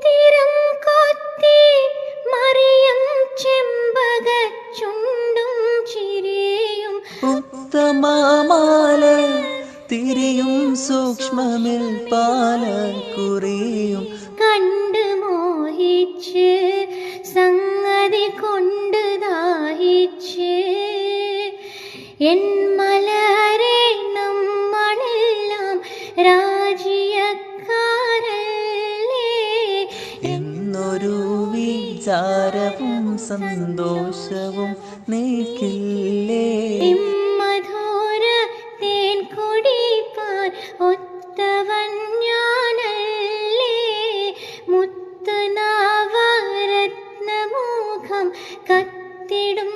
തിരം കൊത്തി മറിയം ചെമ്പകച്ചുണ്ടും ചിരിയും ഉത്തമാല തിരിയും സൂക്ഷ്മമിൽ പാല കുറിയും കണ്ട് മോഹിച്ച് സംഗതി കൊണ്ട് ദാഹിച്ച് എൻ മലരെ നമ്മളെല്ലാം രാജിയക്ക വിചാരവും സന്തോഷവും നിൽക്കില്ലേ മധുര തേൻ കുടിപ്പാൻ ഒത്തവൻ ഞാനല്ലേ? മുത്തുനാവരത്നമുഖം കത്തിടും